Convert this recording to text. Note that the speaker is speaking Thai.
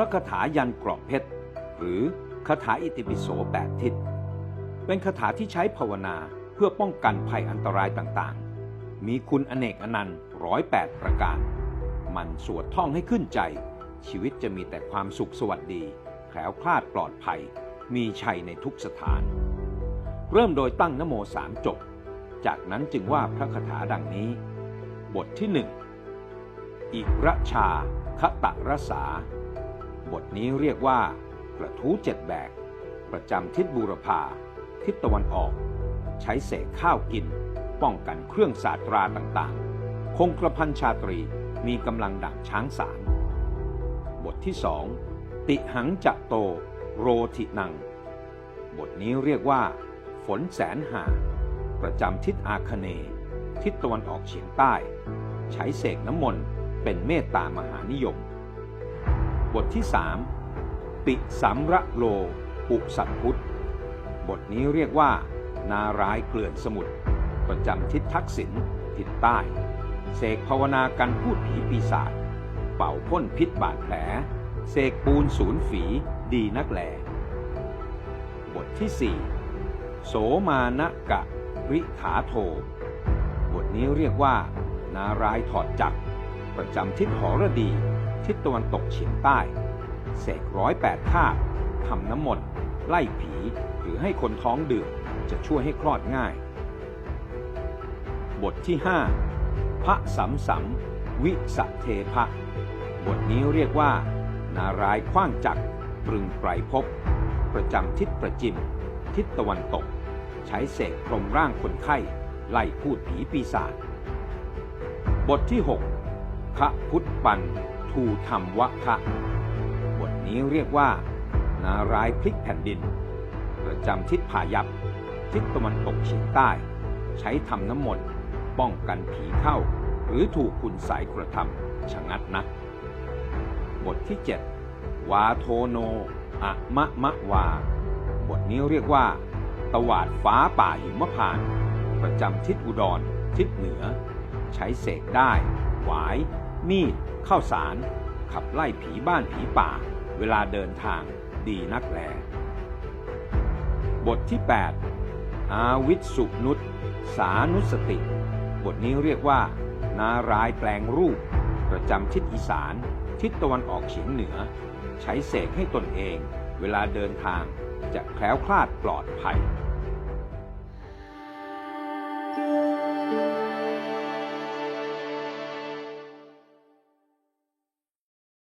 ระคาถายันเกราะเพชร หรือคาถาอิติปิโสแปดทิศ เป็นคาถาที่ใช้ภาวนาเพื่อป้องกันภัยอันตรายต่างๆ มีคุณอเนกอนันต์ร้อยแปดประการ มันสวดท่องให้ขึ้นใจ ชีวิตจะมีแต่ความสุขสวัสดี แคล้วคลาดปลอดภัย มีชัยในทุกสถาน เริ่มโดยตั้งนโมสามจบ จากนั้นจึงว่าพระคาถาดังนี้ บทที่หนึ่งอิระชาคตะรสา บทนี้เรียกว่า กระทู้เจ็ดแบก ประจำทิศบูรพา ทิศตะวันออก ใช้เศษข้าวกิน ป้องกันเครื่องสาตราต่างๆ คงกระพันชาตรีมีกำลังดั่งช้างสาร บทที่สองติหังจะโต โรทินัง บทนี้เรียกว่า ฝนแสนหา ประจำทิศอาคเน ทิศตะวันออกเฉียงใต้ ใช้เสกน้ำมนต์เป็นเมตตามหานิยม บทที่สามปิสัมระโล อุสัตพุทธ บทนี้เรียกว่า นารายเกลื่อนสมุทรประจำทิศทักษิณทิศใต้ เสกภาวนากันพูดผีปีศาจเป่าพ่นพิษบาดแผล เสกปูนศูนย์ฝีดีนักแหลบทที่สี่โสมานะกะริขาโท บทนี้เรียกว่า นารายถอดจักรประจำทิศหรดี ทิศตะวันตกเฉียงใต้ เสกร้อยแปดคาบทำน้ำมนต์ไล่ผีหรือให้คนท้องดื่มจะช่วยให้คลอดง่าย บทที่ 5 พระสัมสัมวิสเทพะ บทนี้เรียกว่า นารายณ์ขว้างจักรตรึงไกรภพประจำทิศประจิม ทิศตะวันตก ใช้เสกพรมร่างคนไข้ไล่พูดผีปีศาจบทที่6คะพุทธปัน ทูธรรมวะคะบทนี้เรียกว่า นารายพลิกแผ่นดิน ประจำทิศผายับทิศตะวันตกเฉียงใต้ ใช้ทำน้ำมนต์ป้องกันผีเข้า หรือถูกคุณใสยกระทำชะงัดนัก บทที่ 7 วาโทโนอะมะมะวา บทนี้เรียกว่า ตวาดฟ้าป่าหิมพาน ประจำทิศอุดร ทิศเหนือ ใช้เสกได้ หวาย มีดข้าวสาร ขับไล่ผีบ้านผีป่า เวลาเดินทางดีนักแล บทที่ 8 อาวิสุนุตสานุสติ บทนี้เรียกว่า นารายแปลงรูป ประจำทิศอีสาน ทิศตะวันออกเฉียงเหนือ ใช้เสกให้ตนเอง เวลาเดินทางจะแคล้วคลาดปลอดภัย